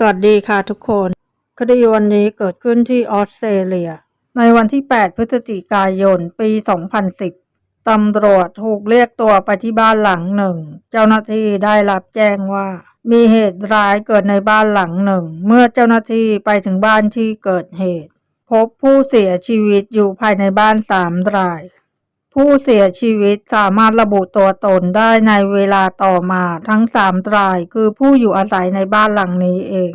สวัสดีค่ะทุกคน คดีวันนี้เกิดขึ้นที่ออสเตรเลีย ในวันที่ 8 พฤศจิกายน ปี 2010 ตำรวจถูกเรียกตัวไปที่บ้านหลังหนึ่ง เจ้าหน้าที่ได้รับแจ้งว่า มีเหตุร้ายเกิดในบ้านหลังหนึ่ง เมื่อเจ้าหน้าที่ไปถึงบ้านที่เกิดเหตุ พบผู้เสียชีวิตอยู่ภายในบ้านสามราย ผู้เสียชีวิตสามารถระบุตัวตนได้ในเวลาต่อมาทั้งสามรายคือผู้อยู่อาศัยในบ้านหลังนี้เอง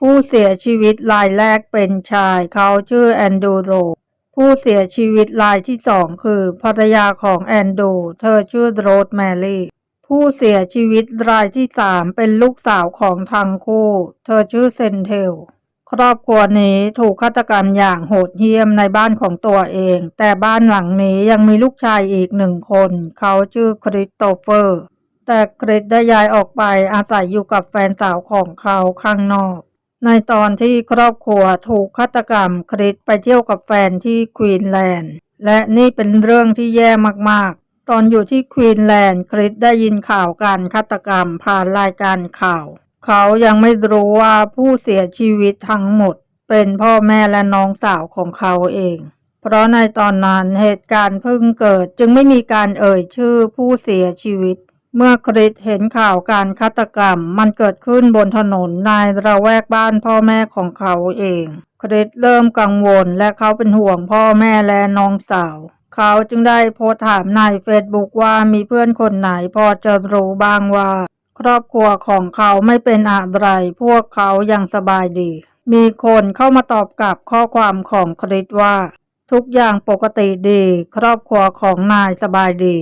ผู้เสียชีวิตรายแรกเป็นชาย เขาชื่อแอนดูโร ผู้เสียชีวิตรายที่สองคือภรรยาของแอนดู เธอชื่อโรสแมรี่ผู้เสียชีวิตรายที่สามเป็นลูกสาวของทั้งคู่ เธอชื่อเซนเทล ครอบครัวนี้ถูกฆาตกรรมอย่างโหดเหี้ยมในบ้านของตัวเอง แต่บ้านหลังนี้ยังมีลูกชายอีกหนึ่งคน เขาชื่อคริสโตเฟอร์ แต่คริสได้ย้ายออกไปอาศัยอยู่กับแฟนสาวของเขาข้างนอก ในตอนที่ครอบครัวถูกฆาตกรรมคริสไปเที่ยวกับแฟนที่ควีนแลนด์ และนี่เป็นเรื่องที่แย่มากๆ ตอนอยู่ที่ควีนแลนด์คริสได้ยินข่าวการฆาตกรรมผ่านรายการข่าว เขายังไม่รู้ว่าผู้เสียชีวิตทั้งหมด เป็นพ่อแม่และน้องสาวของเขาเอง เพราะในตอนนั้นเหตุการณ์เพิ่งเกิดจึงไม่มีการเอ่ยชื่อผู้เสียชีวิต เมื่อคริสเห็นข่าวการฆาตกรรม มันเกิดขึ้นบนถนนในระแวกบ้านพ่อแม่ของเขาเอง คริสเริ่มกังวลและเขาเป็นห่วงพ่อแม่และน้องสาวเขาจึงได้โพสถามในเฟซบุ๊กว่ามีเพื่อนคนไหนพอจะรู้บ้างว่า ครอบครัวของเขาไม่เป็นอะไร พวกเขายังสบายดี มีคนเข้ามาตอบกลับข้อความของคริสว่า ทุกอย่างปกติดี ครอบครัวของนายสบายดี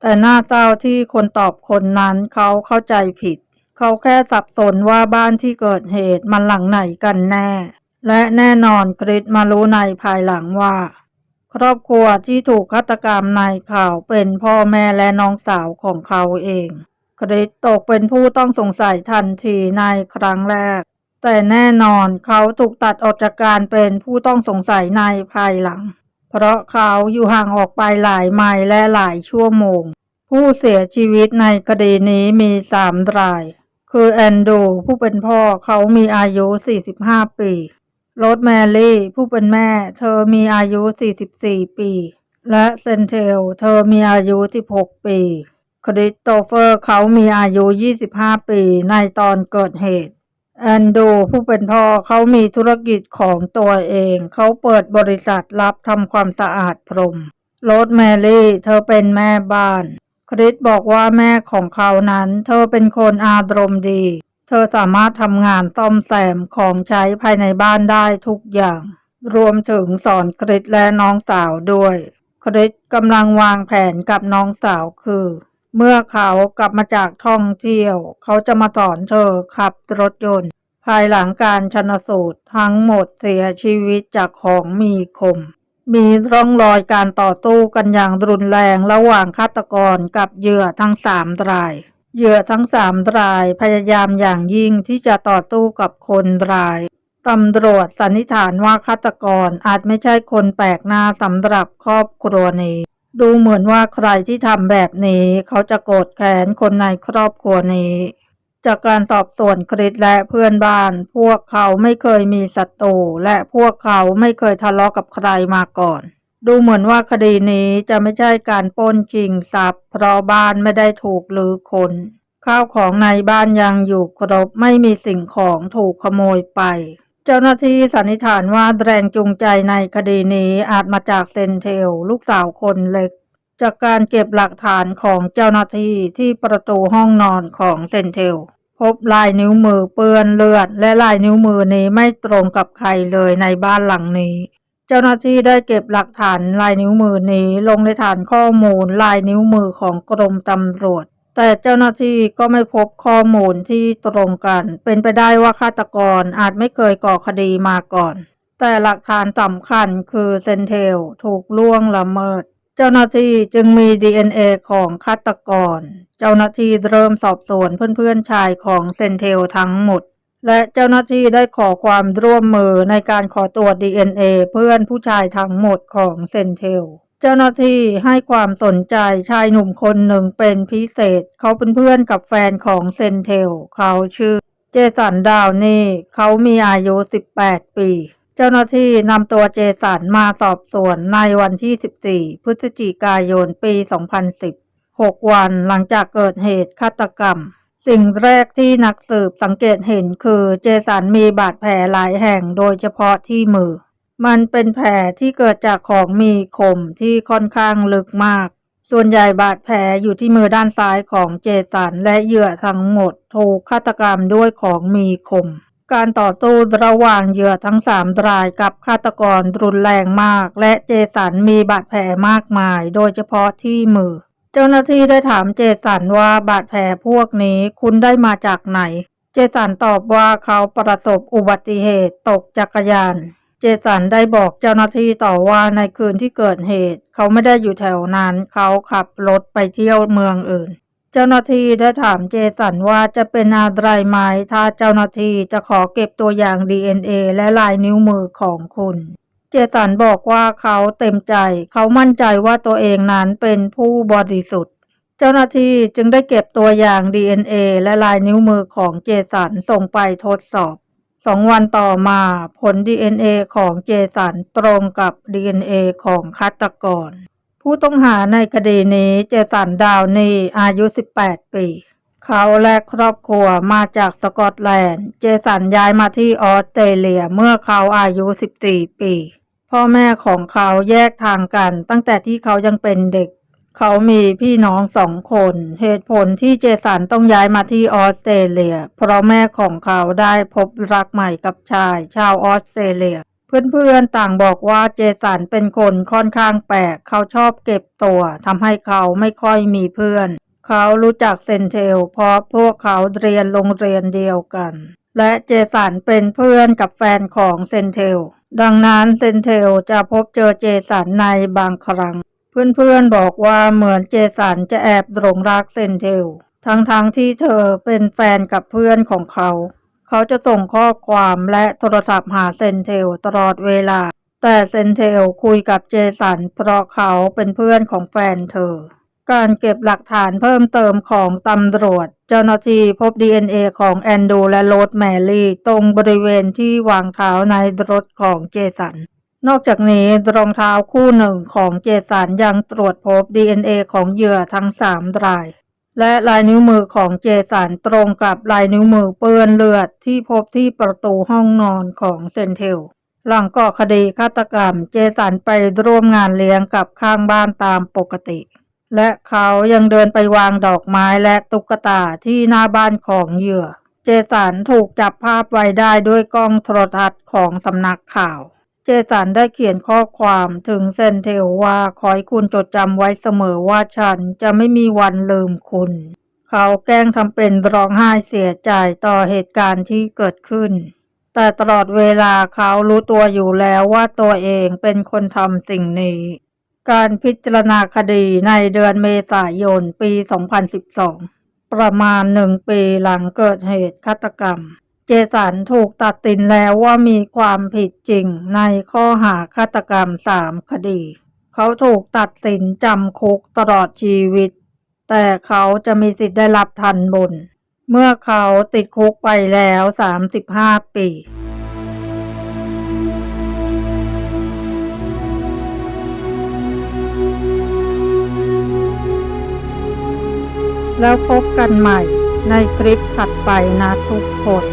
แต่หน้าเศร้าที่คนตอบคนนั้นเขาเข้าใจผิด เขาแค่สับสนว่าบ้านที่เกิดเหตุมันหลังไหนกันแน่ และแน่นอนคริสมารู้ในภายหลังว่าครอบครัวที่ถูกฆาตกรรมในข่าวเป็นพ่อแม่และน้องสาวของเขาเอง คริสตกเป็นผู้ต้องสงสัยทันทีในครั้งแรก แต่แน่นอนเขาถูกตัดออกจากการเป็นผู้ต้องสงสัยในภายหลัง เพราะเขาอยู่ห่างออกไปหลายไมล์และหลายชั่วโมง ผู้เสียชีวิตในคดีนี้มีสามราย คือแอนดูผู้เป็นพ่อเขามีอายุ 45 ปีโรสแมรี่ ผู้เป็นแม่ เธอมีอายุ 44 ปี และเซนเทล เธอมีอายุ 16 ปี คริสโตเฟอร์เขามีอายุ 25 ปีในตอนเกิดเหตุ แอนดูผู้เป็นพ่อเขามีธุรกิจของตัวเอง เขาเปิดบริษัทรับทำความสะอาดพรม โรสแมรี่เธอเป็นแม่บ้าน คริสบอกว่าแม่ของเขานั้น เธอเป็นคนอารมณ์ดี เธอสามารถทำงานต้อมแซมของใช้ภายในบ้านได้ทุกอย่าง รวมถึงสอนคริสและน้องสาวด้วย คริสกำลังวางแผนกับน้องสาวคือ เมื่อเขากลับมาจากท่องเที่ยว เขาจะมาสอนเธอขับรถยนต์ ภายหลังการชนสูตรทั้งหมดเสียชีวิตจากของมีคม มีร่องรอยการต่อสู้กันอย่างรุนแรงระหว่างฆาตกรกับเหยื่อทั้งสามราย เหยื่อทั้งสามรายพยายามอย่างยิ่งที่จะต่อสู้กับคนร้ายตำรวจสันนิษฐานว่าฆาตกรอาจไม่ใช่คนแปลกหน้าสำหรับครอบครัวนี้ ดูเหมือนว่าใครที่ทำแบบนี้ เขาจะโกรธแค้นคนในครอบครัวนี้ จากการสอบสวนคริสและเพื่อนบ้าน พวกเขาไม่เคยมีศัตรูและพวกเขาไม่เคยทะเลาะกับใครมาก่อน ดูเหมือนว่าคดีนี้จะไม่ใช่การปล้นชิงทรัพย์เพราะบ้านไม่ได้ถูกลือคนข้าวของในบ้านยังอยู่ครบไม่มีสิ่งของถูกขโมยไป เจ้าหน้าที่สันนิษฐานว่าแรงจูงใจในคดีนี้อาจมาจากเซนเทล ลูกสาวคนเล็ก จากการเก็บหลักฐานของเจ้าหน้าที่ที่ประตูห้องนอนของเซนเทล พบลายนิ้วมือเปื้อนเลือด และลายนิ้วมือนี้ไม่ตรงกับใครเลยในบ้านหลังนี้ เจ้าหน้าที่ได้เก็บหลักฐานลายนิ้วมือนี้ลงในฐานข้อมูลลายนิ้วมือของกรมตำรวจ แต่เจ้าหน้าที่ก็ไม่พบข้อมูลที่ตรงกัน เป็นไปได้ว่าฆาตกรอาจไม่เคยก่อคดีมาก่อน แต่หลักฐานสำคัญคือเซนเทลถูกล่วงละเมิด เจ้าหน้าที่จึงมี DNA ของฆาตกร เจ้าหน้าที่เริ่มสอบสวนเพื่อนๆชายของเซนเทลทั้งหมด และเจ้าหน้าที่ได้ขอความร่วมมือในการขอตรวจ DNA เพื่อนผู้ชายทั้งหมดของเซนเทล เจ้าหน้าที่ให้ความสนใจชายหนุ่มคนหนึ่งเป็นพิเศษ เขาเป็นเพื่อนกับแฟนของเซนเทล เขาชื่อเจสันดาวนี่เขามีอายุ 18 ปี เจ้าหน้าที่นำตัวเจสันมาสอบสวนในวันที่ 14 พฤศจิกายนปี 2010 6 วันหลังจากเกิดเหตุฆาตกรรม สิ่งแรกที่นักสืบสังเกตเห็นคือเจสันมีบาดแผลหลายแห่งโดยเฉพาะที่มือ มันเป็นแผลที่เกิดจากของมีคมที่ค่อนข้างลึกมาก ส่วนใหญ่บาดแผลอยู่ที่มือด้านซ้ายของเจสันและเหยื่อทั้งหมดถูกฆาตกรรมด้วยของมีคม การต่อสู้ระหว่างเหยื่อทั้งสามรายกับฆาตกรรุนแรงมาก และเจสันมีบาดแผลมากมาย โดยเฉพาะที่มือ เจ้าหน้าที่ได้ถามเจสันว่าบาดแผลพวกนี้คุณได้มาจากไหน เจสันตอบว่าเขาประสบอุบัติเหตุตกจักรยาน เจสันได้บอกเจ้าหน้าที่ต่อว่าในคืนที่เกิดเหตุ เขาไม่ได้อยู่แถวนั้น เขาขับรถไปเที่ยวเมืองอื่น เจ้าหน้าที่ได้ถามเจสันว่าจะเป็นอะไรไหมถ้าเจ้าหน้าที่จะขอเก็บตัวอย่าง DNA และลายนิ้วมือของคุณเจสันบอกว่าเขาเต็มใจ เขามั่นใจว่าตัวเองนั้นเป็นผู้บริสุทธิ์ เจ้าหน้าที่จึงได้เก็บตัวอย่าง DNA และลายนิ้วมือของเจสันส่งไปทดสอบ สองวันต่อมาผล DNA ของเจสันตรงกับ DNA ของฆาตกร ผู้ต้องหาในคดีนี้เจสันดาวนีอายุ 18 ปี เขาและครอบครัวมาจากสกอตแลนด์ เจสันย้ายมาที่ออสเตรเลียเมื่อเขาอายุ 14 ปี พ่อแม่ของเขาแยกทางกันตั้งแต่ที่เขายังเป็นเด็ก เขามีพี่น้องสองคน เหตุผลที่เจสันต้องย้ายมาที่ออสเตรเลีย เพราะแม่ของเขาได้พบรักใหม่กับชาย ชาวออสเตรเลีย เพื่อนๆต่างบอกว่าเจสันเป็นคนค่อนข้างแปลก เขาชอบเก็บตัวทำให้เขาไม่ค่อยมีเพื่อน เขารู้จักเซนเทลเพราะพวกเขาเรียนโรงเรียนเดียวกัน และเจสันเป็นเพื่อนกับแฟนของเซนเทลดังนั้นเซนเทลจะพบเจอเจสันในบางครั้ง เพื่อนๆบอกว่าเหมือนเจสันจะแอบหลงรักเซนเทล ทั้งๆที่เธอเป็นแฟนกับเพื่อนของเขา เขาจะส่งข้อความและโทรศัพท์หาเซนเทลตลอดเวลา แต่เซนเทลคุยกับเจสันเพราะเขาเป็นเพื่อนของแฟนเธอ การเก็บหลักฐานเพิ่มเติมของตำรวจ เจ้าหน้าที่พบ DNA ของแอนดูและโรสแมรี่ตรงบริเวณที่วางเท้าในรถของเจสัน นอกจากนี้รองเท้าคู่หนึ่งของเจสันยังตรวจพบ DNA ของเหยื่อทั้งสามราย และลายนิ้วมือของเจสันตรงกับลายนิ้วมือเปื้อนเลือดที่พบที่ประตูห้องนอนของเซนเทล หลังก่อคดีฆาตกรรมเจสันไปร่วมงานเลี้ยงกับข้างบ้านตามปกติ และเขายังเดินไปวางดอกไม้และตุ๊กตาที่หน้าบ้านของเหยื่อ เจสันถูกจับภาพไว้ได้ด้วยกล้องโทรทัศน์ของสำนักข่าว เจสันได้เขียนข้อความถึงเซนเทลว่าขอให้คุณจดจำไว้เสมอว่าฉันจะไม่มีวันลืมคุณ เขาแกล้งทำเป็นร้องไห้เสียใจต่อเหตุการณ์ที่เกิดขึ้น แต่ตลอดเวลาเขารู้ตัวอยู่แล้วว่าตัวเองเป็นคนทำสิ่งนี้ การพิจารณาคดีในเดือนเมษายนปี 2012 ประมาณหนึ่งปีหลังเกิดเหตุฆาตกรรม จสันถูกตัดสินแล้วว่ามีความผิดจริงในข้อหาฆาตกรรมสามคดี เขาถูกตัดสินจำคุกตลอดชีวิต แต่เขาจะมีสิทธิ์ได้รับทันบน เมื่อเขาติดคุกไปแล้ว 35 ปีแล้วพบกันใหม่ในคลิปถัดไปนะทุกคน